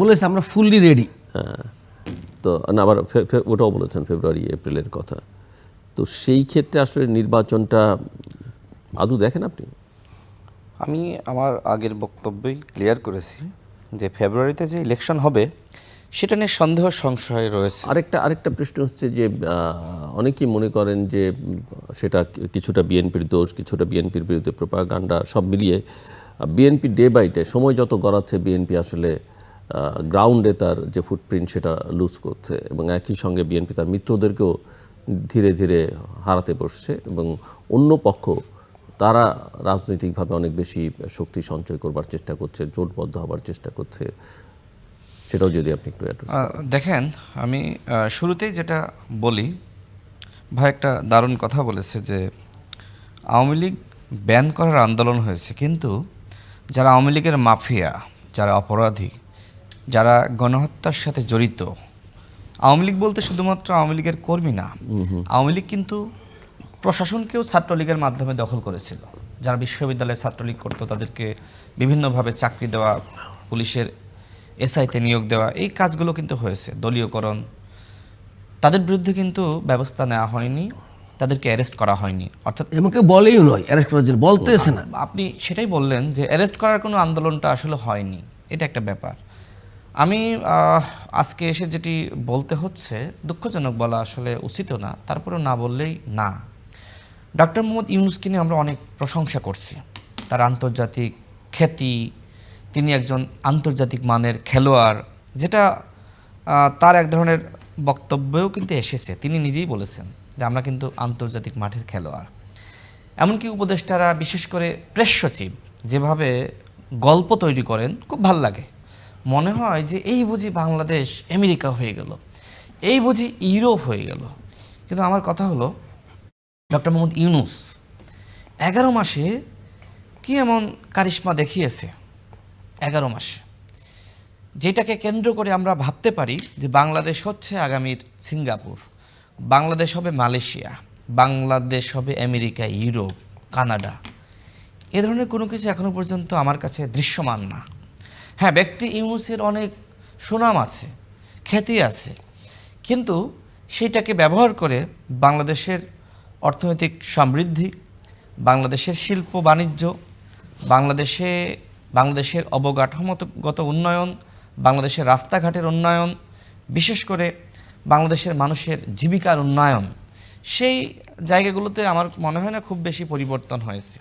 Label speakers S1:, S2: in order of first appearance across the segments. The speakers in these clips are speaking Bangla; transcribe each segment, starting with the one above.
S1: বলেছে আমরা ফুললি রেডি
S2: হ্যাঁ। তো না আবার ওটাও বলেছেন ফেব্রুয়ারি এপ্রিলের কথা। তো সেই ক্ষেত্রে আসলে নির্বাচনটা আদৌ দেখেন আপনি?
S3: আমি আমার আগের বক্তব্যেই ক্লিয়ার করেছি যে ফেব্রুয়ারিতে যে ইলেকশন হবে সেটা নিয়ে সন্দেহ সংশয় রয়েছে।
S2: আরেকটা আরেকটা প্রশ্ন হচ্ছে যে অনেকেই মনে করেন যে সেটা কিছুটা বিএনপির দোষ কিছুটা বিএনপির বিরুদ্ধে প্রোপাগান্ডা সব মিলিয়ে বিএনপি ডে বাই ডে সময় যত গড়াচ্ছে বিএনপি আসলে গ্রাউন্ডে তার যে ফুটপ্রিন্ট সেটা লুজ করছে এবং একই সঙ্গে বিএনপি তার মিত্রদেরকেও ধীরে ধীরে হারাতে বসছে এবং অন্য পক্ষ তারা রাজনৈতিকভাবে অনেক বেশি শক্তি সঞ্চয় করবার চেষ্টা করছে, জোটবদ্ধ হবার চেষ্টা করছে। সেটাও যদি আপনি একটু
S3: দেখেন, আমি শুরুতেই যেটা বলি, ভাই একটা দারুণ কথা বলেছে যে, আওয়ামী লীগ ব্যান করার আন্দোলন হয়েছে, কিন্তু যারা আওয়ামী লীগের মাফিয়া যারা অপরাধী যারা গণহত্যার সাথে জড়িত আওয়ামী লীগ বলতে শুধুমাত্র আওয়ামী লীগের কর্মী না আওয়ামী লীগ কিন্তু প্রশাসনকেও ছাত্রলীগের মাধ্যমে দখল করেছিল। যারা বিশ্ববিদ্যালয়ে ছাত্রলীগ করতো তাদেরকে বিভিন্নভাবে চাকরি দেওয়া পুলিশের এসআইতে নিয়োগ দেওয়া এই কাজগুলো কিন্তু হয়েছে। দলীয়করণ তাদের বিরুদ্ধে কিন্তু ব্যবস্থা নেওয়া হয়নি। তাদেরকে অ্যারেস্ট করা হয়নি। অর্থাৎ
S1: এমনকি বলেই নয় অ্যারেস্ট করার জন্য বলতেছে না।
S3: আপনি সেটাই বললেন যে অ্যারেস্ট করার কোনো আন্দোলনটা আসলে হয়নি। এটা একটা ব্যাপার। আমি আজকে এসে যেটি বলতে হচ্ছে দুঃখজনক বলা আসলে উচিত না তারপরেও না বললেই না। ডক্টর মোহাম্মদ ইউনুসকে নিয়ে আমরা অনেক প্রশংসা করছি। তার আন্তর্জাতিক খ্যাতি তিনি একজন আন্তর্জাতিক মানের খেলোয়াড় যেটা তার এক ধরনের বক্তব্যেও কিন্তু এসেছে। তিনি নিজেই বলেছেন। যে আমরা কিন্তু আন্তর্জাতিক মাঠের খেলোয়াড়। এমনকি উপদেষ্টারা, বিশেষ করে প্রেস সচিব, যেভাবে গল্প তৈরি করেন, খুব ভালো লাগে। মনে হয় যে এই বুঝি বাংলাদেশ আমেরিকা হয়ে গেল, এই বুঝি ইউরোপ হয়ে গেল। কিন্তু আমার কথা হলো, ডক্টর মোহাম্মদ ইউনুস এগারো মাসে কি এমন কারিশ্মা দেখিয়েছে? এগারো মাসে। যেটাকে কেন্দ্র করে আমরা ভাবতে পারি যে বাংলাদেশ হচ্ছে আগামীর সিঙ্গাপুর। বাংলাদেশ হবে মালয়েশিয়া, বাংলাদেশ হবে আমেরিকা, ইউরোপ, কানাডা। এ ধরনের কোনো কিছু এখনও পর্যন্ত আমার কাছে দৃশ্যমান না। হ্যাঁ ব্যক্তি ইউনুসের অনেক সুনাম আছে, খ্যাতি আছে, কিন্তু সেইটাকে ব্যবহার করে বাংলাদেশের অর্থনৈতিক সমৃদ্ধি, বাংলাদেশের শিল্প বাণিজ্য, বাংলাদেশে, বাংলাদেশের অবকাঠামোগত উন্নয়ন, বাংলাদেশের রাস্তাঘাটের উন্নয়ন, বিশেষ করে বাংলাদেশের মানুষের জীবিকার উন্নয়ন, সেই জায়গাগুলোতে আমার মনে হয় না খুব বেশি পরিবর্তন হয়েছে।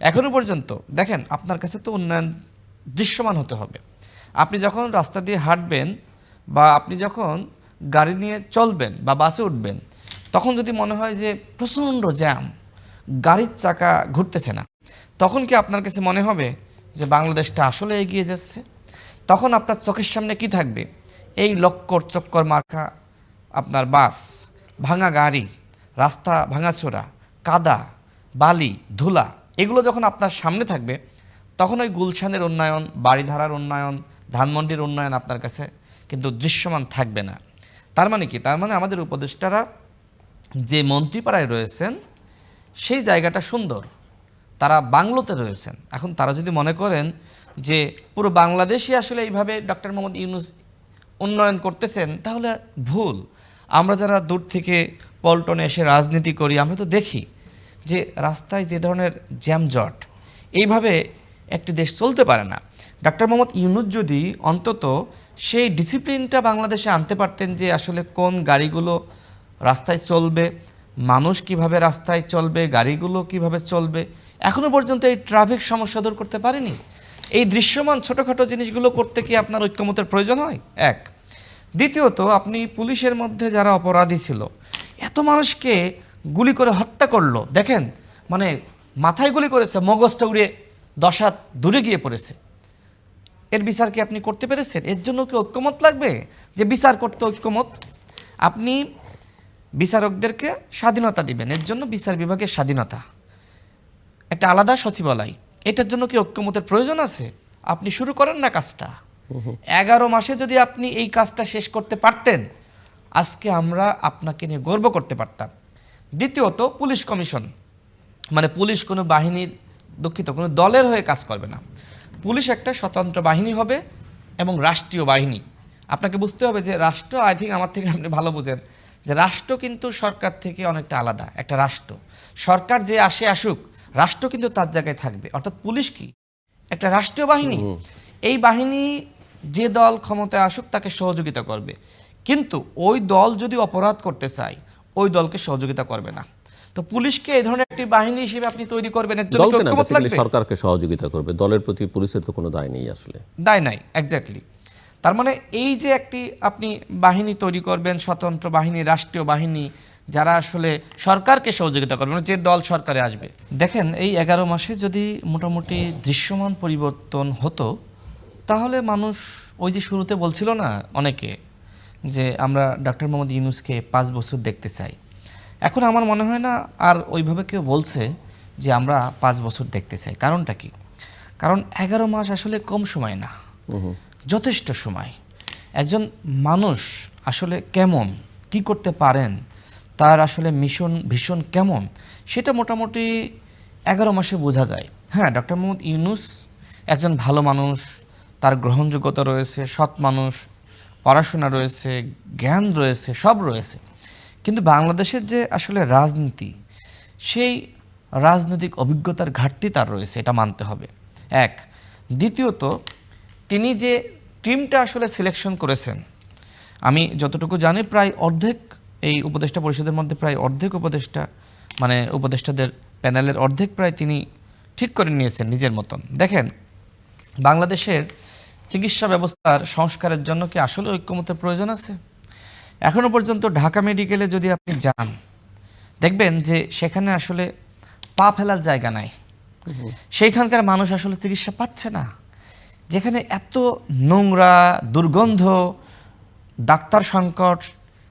S3: এখনও পর্যন্ত, দেখেন, আপনার কাছে তো উন্নয়ন দৃশ্যমান হতে হবে। আপনি যখন রাস্তা দিয়ে হাঁটবেন বা আপনি যখন গাড়ি নিয়ে চলবেন বা বাসে উঠবেন, তখন যদি মনে হয় যে প্রচণ্ড জ্যাম, গাড়ির চাকা ঘুরতেছে না, তখন কি আপনার কাছে মনে হবে যে বাংলাদেশটা আসলে এগিয়ে যাচ্ছে? তখন আপনার চোখের সামনে কি থাকবে? এই লক্কর চক্কর মার্কা আপনার বাস, ভাঙা গাড়ি, রাস্তা ভাঙাচোরা, কাদা, বালি, ধুলা, এগুলো যখন আপনার সামনে থাকবে, তখন ওই গুলশানের উন্নয়ন বাড়িধারার উন্নয়ন, ধানমন্ডির উন্নয়ন আপনার কাছে কিন্তু দৃশ্যমান থাকবে না। তার মানে কি? তার মানে আমাদের উপদেষ্টারা যে মন্ত্রীপাড়ায় রয়েছেন, সেই জায়গাটা সুন্দর। তারা বাংলোতে রয়েছেন। এখন তারা যদি মনে করেন যে পুরো বাংলাদেশই আসলে এইভাবে ডক্টর মোহাম্মদ ইউনুস উন্নয়ন করতেছেন, তাহলে ভুল। আমরা যারা দূর থেকে পল্টনে এসে রাজনীতি করি, আমরা তো দেখি যে রাস্তায় যে ধরনের জ্যামজট, এইভাবে একটি দেশ চলতে পারে না। ডাক্তার মোহাম্মদ ইউনুস যদি অন্তত সেই ডিসিপ্লিনটা বাংলাদেশে আনতে পারতেন যে আসলে কোন গাড়িগুলো রাস্তায় চলবে, মানুষ কীভাবে রাস্তায় চলবে, গাড়িগুলো কীভাবে চলবে এখনও পর্যন্ত এই ট্রাফিক সমস্যা দূর করতে পারেনি। এই দৃশ্যমান ছোটোখাটো জিনিসগুলো করতে কি আপনার ঐক্যমতের প্রয়োজন হয়? এক। দ্বিতীয়ত, আপনি পুলিশের মধ্যে যারা অপরাধী ছিল, এত মানুষকে গুলি করে হত্যা করল, দেখেন মানে মাথায় গুলি করেছে, মগজটা উড়ে দশ হাত দূরে গিয়ে পড়েছে। এর বিচার কি আপনি করতে পেরেছেন? এর জন্য কি ঐক্যমত লাগবে? যে বিচার করতে ঐক্যমত, আপনি বিচারকদেরকে স্বাধীনতা দিবেন। এর জন্য বিচার বিভাগের স্বাধীনতা। একটা আলাদা সচিবালয়। এটার জন্য কি ঐক্যমতের প্রয়োজন আছে? আপনি শুরু করেন না কাজটা। এগারো মাসে যদি আপনি এই কাজটা শেষ করতে পারতেন আজকে আমরা আপনাকে নিয়ে গর্ব করতে পারতাম। দ্বিতীয়ত পুলিশ কমিশন। মানে পুলিশ কোনো বাহিনীর দুঃখিত কোনো দলের হয়ে কাজ করবে না। পুলিশ একটা স্বতন্ত্র বাহিনী হবে এবং রাষ্ট্রীয় বাহিনী। আপনাকে বুঝতে হবে যে রাষ্ট্র আই থিঙ্ক আমার থেকে আপনি ভালো বোঝেন যে রাষ্ট্র কিন্তু সরকার থেকে অনেকটা আলাদা একটা রাষ্ট্র। সরকার যে আসে আসুক রাষ্ট্র কিন্তু তার জায়গায় থাকবে। অর্থাৎ পুলিশ কি? একটা রাষ্ট্রীয় বাহিনী। এই বাহিনী যে দল ক্ষমতায় আসুক তাকে সহযোগিতা করবে। কিন্তু ওই দল যদি অপরাধ করতে চায় ওই দলকে সহযোগিতা করবে না। তো পুলিশকে এই ধরনের একটি বাহিনী হিসেবে আপনি তৈরি করবেন?
S2: সরকারকে সহযোগিতা করবে। দলের প্রতি পুলিশের তো কোনো দায় নেই আসলে।
S3: দায় নাই এক্স্যাক্টলি তার মানে এই যে একটি আপনি বাহিনী তৈরি করবেন স্বতন্ত্র বাহিনী রাষ্ট্রীয় বাহিনী যারা আসলে সরকারকে সহযোগিতা করবে মানে যে দল সরকারে আসবে। দেখেন এই এগারো মাসে যদি মোটামুটি দৃশ্যমান পরিবর্তন হতো তাহলে মানুষ ওই যে শুরুতে বলছিল না অনেকে যে আমরা ডক্টর মোহাম্মদ ইউনুসকে পাঁচ বছর দেখতে চাই। এখন আমার মনে হয় না আর ওইভাবে কেউ বলছে যে আমরা পাঁচ বছর দেখতে চাই। কারণটা কি? কারণ এগারো মাস আসলে কম সময় না। যথেষ্ট সময়। একজন মানুষ আসলে কেমন কি করতে পারেন তার আসলে মিশন ভীষণ কেমন, সেটা মোটামুটি এগারো মাসে বোঝা যায়। হ্যাঁ ডক্টর মোহাম্মদ ইউনুস একজন ভালো মানুষ, তার গ্রহণযোগ্যতা রয়েছে, সৎ মানুষ, পড়াশোনা রয়েছে, জ্ঞান রয়েছে, সব রয়েছে। কিন্তু বাংলাদেশের যে আসলে রাজনীতি, সেই রাজনৈতিক অভিজ্ঞতার ঘাটতি তার রয়েছে, এটা মানতে হবে। এক, দ্বিতীয়ত, তিনি যে টিমটা আসলে সিলেকশন করেছেন, আমি যতটুকু জানি, প্রায় অর্ধেক এই উপদেষ্টা পরিষদের মধ্যে প্রায় অর্ধেক উপদেষ্টা মানে উপদেষ্টাদের প্যানেলের অর্ধেক প্রায় তিনি ঠিক করে নিয়েছেন নিজের মতন। দেখেন বাংলাদেশের চিকিৎসা ব্যবস্থার সংস্কারের জন্য কি আসলে ঐক্যমতের প্রয়োজন আছে? এখনও পর্যন্ত ঢাকা মেডিকেলে যদি আপনি যান দেখবেন যে সেখানে আসলে পা ফেলার জায়গা নাই। সেইখানকার মানুষ আসলে চিকিৎসা পাচ্ছে না। যেখানে এত নোংরা দুর্গন্ধ ডাক্তার সংকট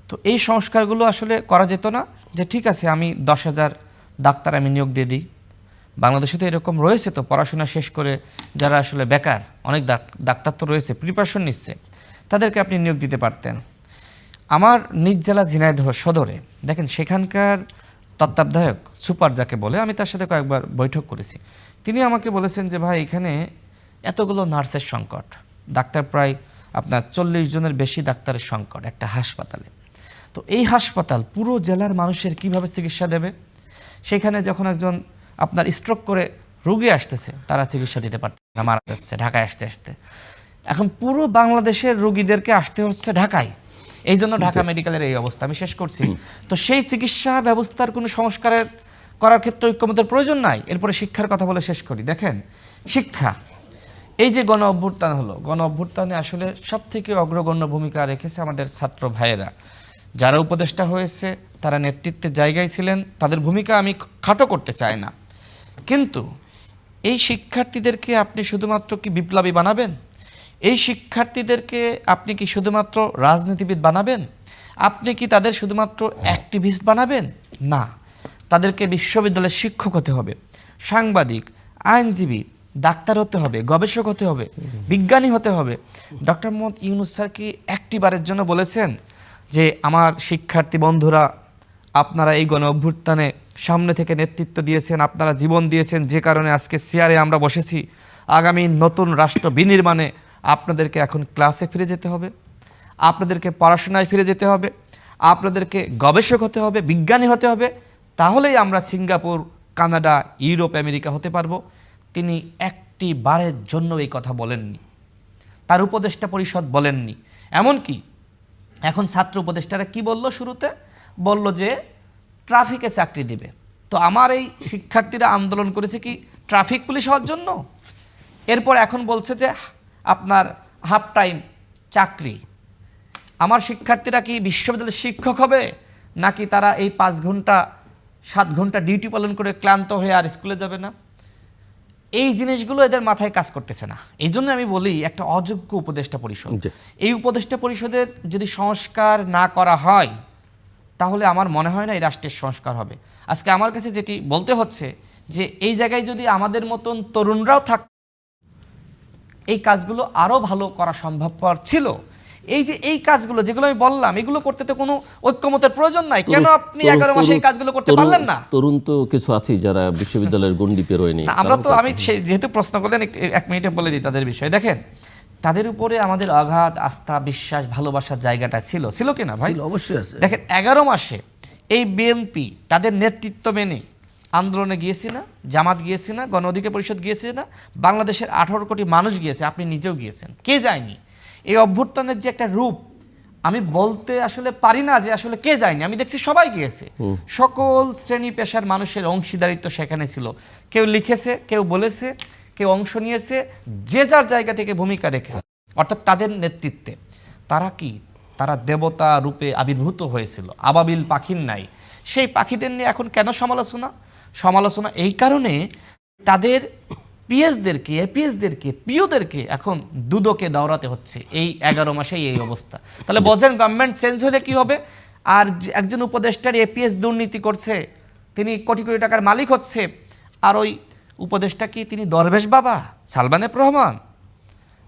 S3: তো এই সংস্কারগুলো আসলে করা যেত না যে ঠিক আছে, আমি দশ হাজার ডাক্তার আমি নিয়োগ দিয়ে দিই। বাংলাদেশে তো এরকম রয়েছে তো, পড়াশোনা শেষ করে যারা আসলে বেকার, অনেক ডাক্তার তো রয়েছে প্রিপারেশন নিচ্ছে, তাদেরকে আপনি নিয়োগ দিতে পারতেন। আমার নিজ জেলা ঝিনাইদহ সদরে, দেখেন সেখানকার তত্ত্বাবধায়ক সুপার যাকে বলে, আমি তার সাথে কয়েকবার বৈঠক করেছি। তিনি আমাকে বলেছেন যে, ভাই, এখানে এতগুলো নার্সের সংকট, ডাক্তার প্রায় আপনার চল্লিশ জনের বেশি ডাক্তারের সংকট একটা হাসপাতালে। তো এই হাসপাতাল পুরো জেলার মানুষের কীভাবে চিকিৎসা দেবে? সেখানে যখন একজন আপনার স্ট্রোক করে রোগী আসতেছে তারা চিকিৎসা দিতে পারছে না মারা যাচ্ছে ঢাকায় আসতে আসতে। এখন পুরো বাংলাদেশের রোগীদেরকে আসতে হচ্ছে ঢাকায়। এই জন্য ঢাকা মেডিকেলের এই অবস্থা আমি শেষ করছি। তো সেই চিকিৎসা ব্যবস্থার কোনো সংস্কারের করার ক্ষেত্রে ঐক্যমতের প্রয়োজন নাই এরপরে শিক্ষার কথা বলে শেষ করি। দেখেন শিক্ষা এই যে গণ অভ্যুত্থান হলো গণ অভ্যুত্থানে আসলে সব থেকে অগ্রগণ্য ভূমিকা রেখেছে আমাদের ছাত্র ভাইয়েরা। যারা উপদেষ্টা হয়েছে, তারা নেতৃত্বের জায়গায় ছিলেন, তাদের ভূমিকা আমি খাটো করতে চাই না। কিন্তু এই শিক্ষার্থীদেরকে আপনি শুধুমাত্র কি বিপ্লবী বানাবেন? এই শিক্ষার্থীদেরকে আপনি কি শুধুমাত্র রাজনীতিবিদ বানাবেন? আপনি কি তাদের শুধুমাত্র অ্যাক্টিভিস্ট বানাবেন? না। তাদেরকে বিশ্ববিদ্যালয়ের শিক্ষক হতে হবে, সাংবাদিক, আইনজীবী, ডাক্তার হতে হবে, গবেষক হতে হবে, বিজ্ঞানী হতে হবে। ডক্টর মোহাম্মদ ইউনুস স্যার কি একটিবারের জন্য বলেছেন যে আমার শিক্ষার্থী বন্ধুরা, আপনারা এই গণ অভ্যুত্থানে সামনে থেকে নেতৃত্ব দিয়েছেন, আপনারা জীবন দিয়েছেন, যে কারণে আজকে চেয়ারে আমরা বসেছি। আগামী নতুন রাষ্ট্র বিনির্মাণে আপনাদেরকে এখন ক্লাসে ফিরে যেতে হবে, আপনাদেরকে পড়াশোনায় ফিরে যেতে হবে, আপনাদেরকে গবেষক হতে হবে, বিজ্ঞানী হতে হবে। তাহলেই আমরা সিঙ্গাপুর, কানাডা, ইউরোপ, আমেরিকা হতে পারব। তিনি একটি বারের জন্য এই কথা বলেননি। তার উপদেষ্টা পরিষদ বলেননি। এমনকি এখন ছাত্র উপদেষ্টারা কি বলল শুরুতে? বলল যে, ট্রাফিকে চাকরি দিবে। তো আমার এই শিক্ষার্থীরা আন্দোলন করেছে কি ট্রাফিক পুলিশ হওয়ার জন্য? এরপর এখন বলছে যে, আপনার হাফ টাইম চাকরি। আমার শিক্ষার্থীরা কি বিশ্ববিদ্যালয়ের শিক্ষক হবে? নাকি তারা এই পাঁচ ঘণ্টা, সাত ঘণ্টা ডিউটি পালন করে ক্লান্ত হয়ে আর স্কুলে যাবে না? এই জিনিসগুলো এদের মাথায় কাজ করতেছে না। এই জন্য আমি বলি একটা অযোগ্য উপদেষ্টা পরিষদ। এই উপদেষ্টা পরিষদের যদি সংস্কার না করা হয় তাহলে আমার মনে হয় না এই রাষ্ট্রের সংস্কার হবে। আজকে আমার কাছে যেটি বলতে হচ্ছে যে এই জায়গায় যদি আমাদের মতন তরুণরাও থাক এই কাজগুলো আরও ভালো করা সম্ভবপর ছিল এই যে এই কাজগুলো যেগুলো আমি বললাম এগুলো করতে তো কোনো ঐক্যমতের প্রয়োজন নাই। কেন আপনি এগারো মাসে এই কাজগুলো করতে পারলেন না?
S2: তরুণ তো কিছু আছে যারা বিশ্ববিদ্যালয়ের গণ্ডি পেরোয়নি
S3: আমরা তো আমি যেহেতু প্রশ্ন করলেন এক- মিনিটে বলে দিই তাদের বিষয়ে। দেখেন তাদের উপরে আমাদের অগাধ আস্থা বিশ্বাস ভালোবাসার জায়গাটা ছিল। ছিল কি না ভাই?
S1: অবশ্যই আছে।
S3: দেখেন এগারো মাসে এই বিএনপি তাদের নেতৃত্ব মেনে আন্দোলনে গিয়েছি না জামাত গিয়েছি না গণ অধিকার পরিষদ গিয়েছে না বাংলাদেশের আঠারো কোটি মানুষ গিয়েছে আপনি নিজেও গিয়েছেন। কে যায়নি? এই অভ্যুত্থানের যে একটা রূপ আমি বলতে আসলে পারি না যে আসলে কে যায়নি। আমি দেখছি সবাই গিয়েছে। সকল শ্রেণি পেশার মানুষের অংশীদারিত্ব সেখানে ছিল। কেউ লিখেছে কেউ বলেছে কেউ অংশ নিয়েছে যে যার জায়গা থেকে ভূমিকা রেখেছে। অর্থাৎ তাদের নেতৃত্বে। তারা কি? তারা দেবতা রূপে আবির্ভূত হয়েছিল। আবাবিল পাখির নাই। সেই পাখিদের নিয়ে এখন কেন সমালোচনা? সমালোচনা এই কারণে তাদের পিএসদেরকে এপিএসদেরকে পিওদেরকে এখন দুদকে দৌড়াতে হচ্ছে এই এগারো মাসেই এই অবস্থা। তাহলে বোঝেন গভর্নমেন্ট চেঞ্জ হলে কি হবে? আর একজন উপদেষ্টার এপিএস দুর্নীতি করছে তিনি কোটি কোটি টাকার মালিক হচ্ছে আর ওই উপদেষ্টা কি তিনি দরবেশ বাবা? সালমানের রহমান?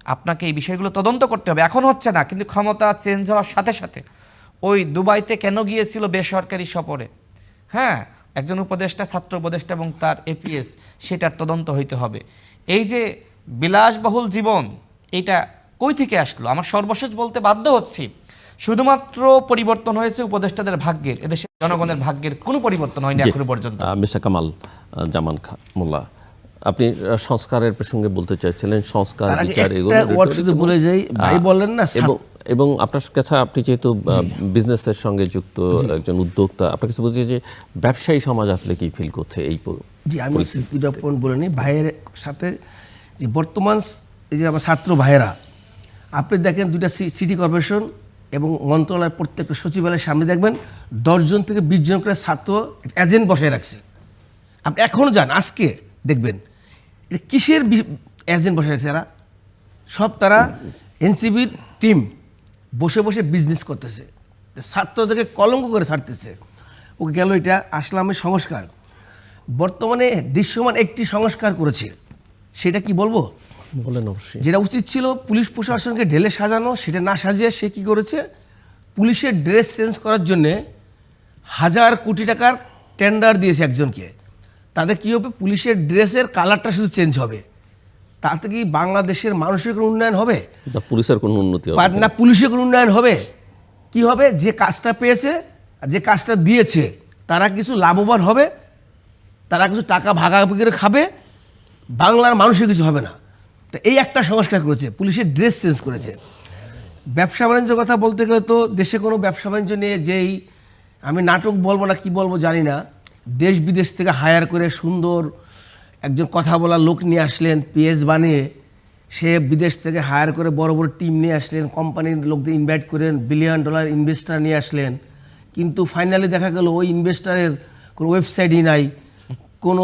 S3: আপনাকে এই বিষয়গুলো তদন্ত করতে হবে। এখন হচ্ছে না কিন্তু ক্ষমতা চেঞ্জ হওয়ার সাথে সাথে ওই দুবাইতে কেন গিয়েছিল বেসরকারি সফরে? হ্যাঁ একজন উপদেষ্টা ছাত্র উপদেষ্টা এবং তার এপিএস সেটার তদন্ত হইতে হবে। এই যে বিলাসবহুল জীবন এইটা কই থেকে আসলো? আমার সর্বশেষ বলতে বাধ্য হচ্ছি। শুধুমাত্র পরিবর্তন হয়েছে উপদেষ্টাদের ভাগ্যের এদেশের জনগণের ভাগ্যের কোনো পরিবর্তন হয়নি এখনও পর্যন্ত।
S2: মিস্টার কামাল জামান খা মোল্লা আপনি সংস্কারের প্রসঙ্গে বলতে চাইছিলেন সংস্কার বিচার এগুলো
S1: বলে যাই ভাই বলেন না
S2: এবং আপনার কাছে আপনি যেহেতু বিজনেসের সঙ্গে যুক্ত একজন উদ্যোক্তা আপনার কাছে বুঝি যে ব্যবসায়ী সমাজ আসলে কি ফিল করছে এই
S1: জি আমি দুটা বলে নিই। ভাইয়ের সাথে যে বর্তমান এই যে আমার ছাত্র ভাইয়েরা আপনি দেখেন দুইটা সিটি কর্পোরেশন এবং মন্ত্রণালয়ের প্রত্যেকটা সচিবালয়ের সামনে দেখবেন দশজন থেকে বিশ জন করে ছাত্র এজেন্ট বসায় রাখছে। আপনি এখনও যান আজকে দেখবেন। এটা কিসের এজেন্ট বসায় রাখছে এরা? সব তারা এনসিবির টিম বসে বসে বিজনেস করতেছে। ছাত্রদেরকে কলঙ্ক করে ছাড়তেছে। ওকে গেল এটা আসলামের সংস্কার। বর্তমানে দৃশ্যমান একটি সংস্কার করেছে। সেটা কি বলব?
S2: বলেন অবশ্যই।
S1: যেটা উচিত ছিল পুলিশ প্রশাসনকে ঢেলে সাজানো সেটা না সাজিয়ে সে কি করেছে? পুলিশের ড্রেস চেঞ্জ করার জন্যে হাজার কোটি টাকার টেন্ডার দিয়েছে একজনকে। তাতে কী হবে? পুলিশের ড্রেসের কালারটা শুধু চেঞ্জ হবে। তাতে কি বাংলাদেশের মানুষের কোনো উন্নয়ন হবে?
S2: বা পুলিশের কোনো উন্নতি হবে
S1: না পুলিশের কোনো উন্নয়ন হবে। কি হবে? যে কাজটা পেয়েছে আর যে কাজটা দিয়েছে তারা কিছু লাভবান হবে তারা কিছু টাকা ভাগাভাগি করে খাবে বাংলার মানুষের কিছু হবে না। তো এই একটা সংস্কার করেছে পুলিশের ড্রেস চেঞ্জ করেছে। ব্যবসা বাণিজ্য কথা বলতে গেলে তো দেশে কোনো ব্যবসা বাণিজ্য নিয়ে যেই আমি নাটক বলব না কি বলব জানি না। দেশ বিদেশ থেকে হায়ার করে সুন্দর একজন কথা বলার লোক নিয়ে আসলেন পিএস বানিয়ে সে বিদেশ থেকে হায়ার করে বড় বড় টিম নিয়ে আসলেন কোম্পানির লোকদের ইনভাইট করেন বিলিয়ন ডলার ইনভেস্টার নিয়ে আসলেন। কিন্তু ফাইনালি দেখা গেল ওই ইনভেস্টারের কোনো ওয়েবসাইটই নাই, কোনো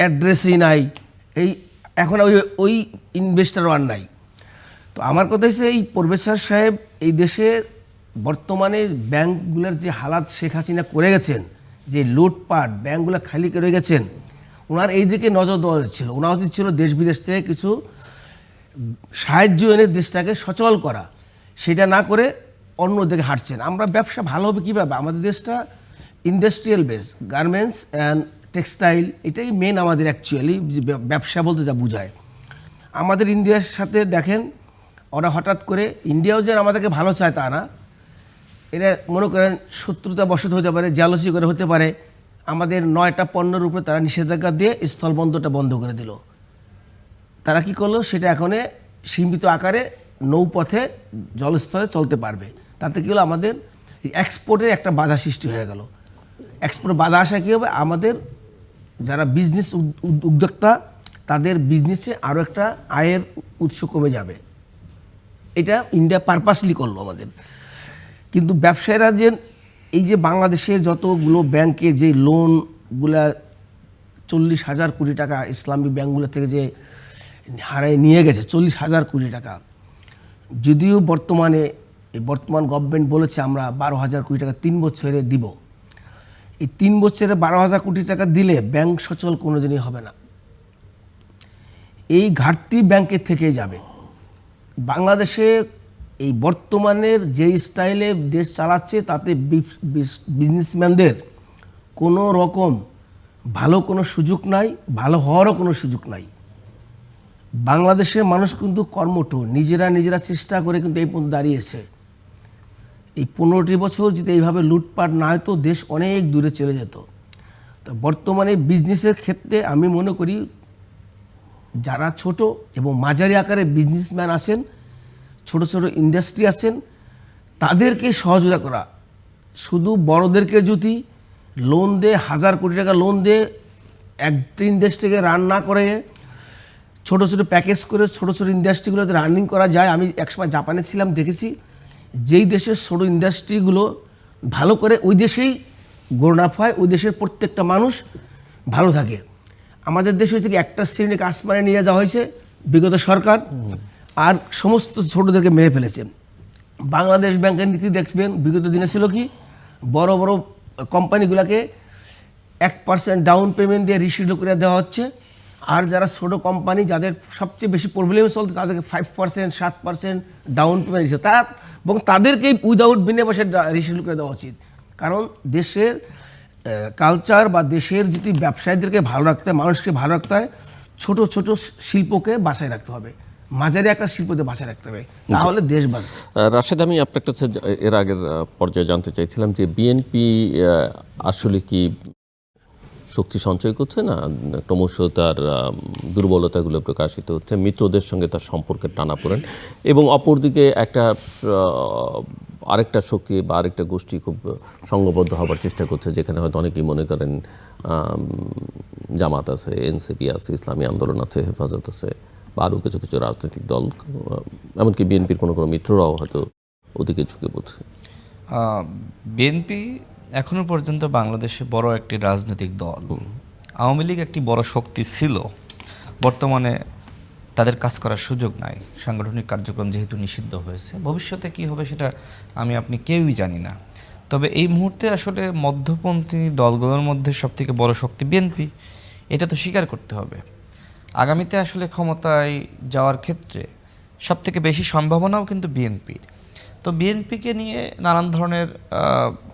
S1: অ্যাড্রেসই নাই, এই এখন ওই ওই ইনভেস্টারও আর নাই। তো আমার কথা হচ্ছে এই প্রফেসর সাহেব এই দেশের বর্তমানে ব্যাংকগুলোর যে হালাত শেখ হাসিনা করে গেছেন, যে লুটপাট ব্যাংকগুলো খালি করে গেছেন ওনার এই দিকে নজর দেওয়া ছিল ওনার উচিত ছিল দেশ বিদেশ থেকে কিছু সাহায্য এনে দেশটাকে সচল করা। সেটা না করে অন্য দিকে হাঁটছেন। আমরা ব্যবসা ভালো হবে কীভাবে? আমাদের দেশটা industrial base garments and textile এটাই মেন আমাদের অ্যাকচুয়ালি ব্যবসা বলতে যা বোঝায়। আমাদের ইন্ডিয়ার সাথে দেখেন, ওরা হঠাৎ করে ইন্ডিয়াও যে আমাদেরকে ভালো চায় তা না, এরা মনে করেন শত্রুতা বসত হতে পারে জালসি করে হতে পারে। আমাদের নয়টা পণ্যের উপরে তারা নিষেধাজ্ঞা দিয়ে স্থলবন্দরটা বন্ধ করে দিল। তারা কি করল? সেটা এখন সীমিত আকারে নৌপথে জলস্থলে চলতে পারবে। তাতে কী হলো? আমাদের এক্সপোর্টের একটা বাধা সৃষ্টি হয়ে গেল। এক্সপোর্ট বাধা আসা কী হবে? আমাদের যারা বিজনেস উদ্যোক্তা, তাদের বিজনেসে আরও একটা আয়ের উৎস কমে যাবে। এটা ইন্ডিয়া পারপাসলি করল আমাদের। কিন্তু ব্যবসায়ীরা যে এই যে বাংলাদেশের যতগুলো ব্যাংকে যে লোনগুলা চল্লিশ হাজার কোটি টাকা ইসলামী ব্যাংকগুলো থেকে যে হারায় নিয়ে গেছে, চল্লিশ হাজার কোটি টাকা। যদিও বর্তমানে, এই বর্তমান গভর্নমেন্ট বলেছে আমরা বারো হাজার কোটি টাকা তিন বছরে দিব। এই তিন বছরে বারো হাজার কোটি টাকা দিলে ব্যাংক সচল কোনোদিনই হবে না। এই ঘাটতি ব্যাংকের থেকেই যাবে। বাংলাদেশে এই বর্তমানের যে স্টাইলে দেশ চালাচ্ছে, তাতে বিজনেসম্যানদের কোনো রকম ভালো কোনো সুযোগ নাই, ভালো হওয়ারও কোনো সুযোগ নাই। বাংলাদেশের মানুষ কিন্তু কর্মঠ, নিজেরা নিজেরা চেষ্টা করে কিন্তু এই পর্যন্ত দাঁড়িয়েছে। এই পনেরোটি বছর যদি এইভাবে লুটপাট না হতো, দেশ অনেক দূরে চলে যেত। তো বর্তমানে বিজনেসের ক্ষেত্রে আমি মনে করি, যারা ছোট এবং মাঝারি আকারে বিজনেসম্যান আছেন ছোট ছোট ইন্ডাস্ট্রি আছেন, তাদেরকে সহযোগিতা করা। শুধু বড়দেরকে যদি লোন দে হাজার কোটি টাকা লোন দে একটা ইন্ডাস্ট্রিকে রান না করে, ছোট ছোট প্যাকেজ করে ছোট ছোট ইন্ডাস্ট্রিগুলোতে রানিং করা যায়, আমি একসময় জাপানে ছিলাম, দেখেছি। যেই দেশের ছোট ইন্ডাস্ট্রিগুলো ভালো করে ওই দেশেই গ্রোনাফ হয়, ওই দেশের প্রত্যেকটা মানুষ ভালো থাকে। আমাদের দেশে হচ্ছে কি, একটা শ্রেণি কাজ মানে নিয়ে যাওয়া হয়েছে, বিগত সরকার। আর সমস্ত ছোটদেরকে মেরে ফেলেছে। বাংলাদেশ ব্যাংকের নীতি দেখবেন, বিগত দিনে ছিল কি, বড় বড় কোম্পানিগুলোকে এক পার্সেন্ট ডাউন পেমেন্ট দিয়ে রিসিডিউ করে দেওয়া হচ্ছে। আর যারা ছোটো কোম্পানি, যাদের সবচেয়ে বেশি প্রবলেম চলছে, তাদেরকে ফাইভ পার্সেন্ট সাত পার্সেন্ট ডাউন পেমেন্ট দিচ্ছে। তারা এবং তাদেরকেই উইদাউট বিনা পয়সা রিসিডিউ করে দেওয়া উচিত। কারণ দেশের কালচার বা দেশের যদি ব্যবসায়ীদেরকে ভালো রাখতে হয়, মানুষকে ভালো রাখতে হয়, ছোটো ছোটো শিল্পকে বাঁচায় রাখতে হবে। মাঝারি আকার শিল্পকে বাঁচায় রাখতে হবে। তাহলে দেশ বাঁচবে।
S2: রাশেদ আমি আপনার কাছে এর আগের পর্যায়ে জানতে চাইছিলাম যে বিএনপি আসলে কি শক্তি সঞ্চয় করছে না? ক্রমশ তার দুর্বলতাগুলো প্রকাশিত হচ্ছে মিত্রদের সঙ্গে তার সম্পর্কের টানাপোড়েন এবং অপরদিকে একটা আরেকটা শক্তি বা আরেকটা গোষ্ঠী খুব সংঘবদ্ধ হবার চেষ্টা করছে যেখানে হয়তো অনেকেই মনে করেন জামাত আছে এনসিপি আছে ইসলামী আন্দোলন আছে হেফাজত আছে। বা আরও কিছু কিছু রাজনৈতিক দল এমনকি বিএনপির কোনো কোনো মিত্ররাও হয়তো ওদিকে ঝুঁকে পড়ছে।
S3: বিএনপি এখনও পর্যন্ত বাংলাদেশে বড় একটি রাজনৈতিক দল। আওয়ামী লীগ একটি বড় শক্তি ছিল। বর্তমানে তাদের কাজ করার সুযোগ নাই। সাংগঠনিক কার্যক্রম যেহেতু নিষিদ্ধ হয়েছে ভবিষ্যতে কি হবে সেটা আমি আপনি কেউই জানি না। তবে এই মুহূর্তে আসলে মধ্যপন্থী দলগুলোর মধ্যে সবথেকে বড় শক্তি বিএনপি। এটা তো স্বীকার করতে হবে। আগামীতে আসলে ক্ষমতায় যাওয়ার ক্ষেত্রে সবথেকে বেশি সম্ভাবনাও কিন্তু বিএনপির। তো বিএনপিকে নিয়ে নানান ধরনের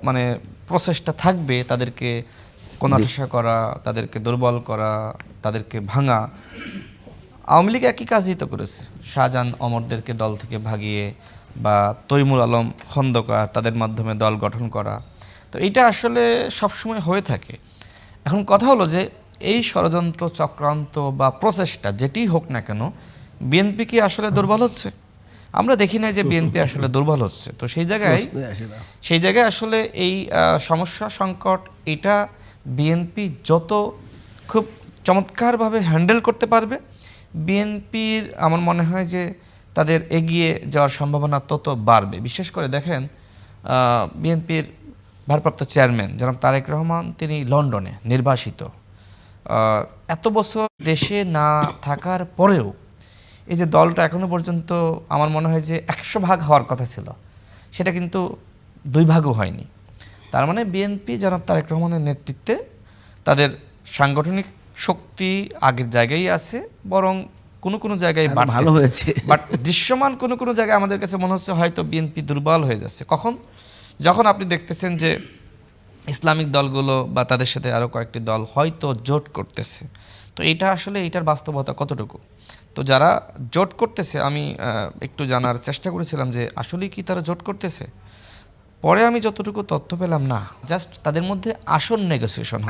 S3: মানে প্রচেষ্টা থাকবে তাদেরকে কোণাঠাসা করা তাদেরকে দুর্বল করা তাদেরকে ভাঙা। আওয়ামী লীগ একই কাজই তো করেছে। শাহজাহান অমরদেরকে দল থেকে ভাগিয়ে বা তৈমুর আলম খন্দকার তাদের মাধ্যমে দল গঠন করা। তো এইটা আসলে সবসময় হয়ে থাকে। এখন কথা হলো যে এই ষড়যন্ত্র চক্রান্ত বা প্রচেষ্টা যেটি হোক না কেন বিএনপি কি আসলে দুর্বল হচ্ছে? আমরা দেখি না যে বিএনপি আসলে দুর্বল হচ্ছে। তো সেই জায়গায়। সেই জায়গায় আসলে এই সমস্যা সংকট এটা বিএনপি যত খুব চমৎকারভাবে হ্যান্ডেল করতে পারবে বিএনপির আমার মনে হয় যে তাদের এগিয়ে যাওয়ার সম্ভাবনা তত বাড়বে। বিশেষ করে দেখেন বিএনপির ভারপ্রাপ্ত চেয়ারম্যান জনাব তারেক রহমান তিনি লন্ডনে নির্বাসিত। এত বছর দেশে না থাকার পরেও এই যে দলটা এখনও পর্যন্ত আমার মনে হয় যে একশো ভাগ হওয়ার কথা ছিল সেটা কিন্তু দুই ভাগও হয়নি। তার মানে বিএনপি জনাব তারেক রহমানের নেতৃত্বে তাদের সাংগঠনিক শক্তি আগের জায়গায় আছে বরং কোনো কোনো জায়গায়
S1: ভালো হয়েছে।
S3: বাট দৃশ্যমান কোনো কোনো জায়গায় আমাদের কাছে মনে হচ্ছে হয়তো বিএনপি দুর্বল হয়ে যাচ্ছে। কখন? যখন আপনি দেখতেছেন যে ইসলামিক দলগুলো বা তাদের সাথে আরও কয়েকটি দল হয়তো জোট করতেছে। তো এটা আসলে এটার বাস্তবতা কতটুকু? তো যারা জোট করতেছে, আমি একটু জানার চেষ্টা করেছিলাম যে আসলেই কি তারা জোট করতেছে? পরে আমি যতটুকু তথ্য পেলাম, না, জাস্ট তাদের মধ্যে আসন নেগোসিয়েশন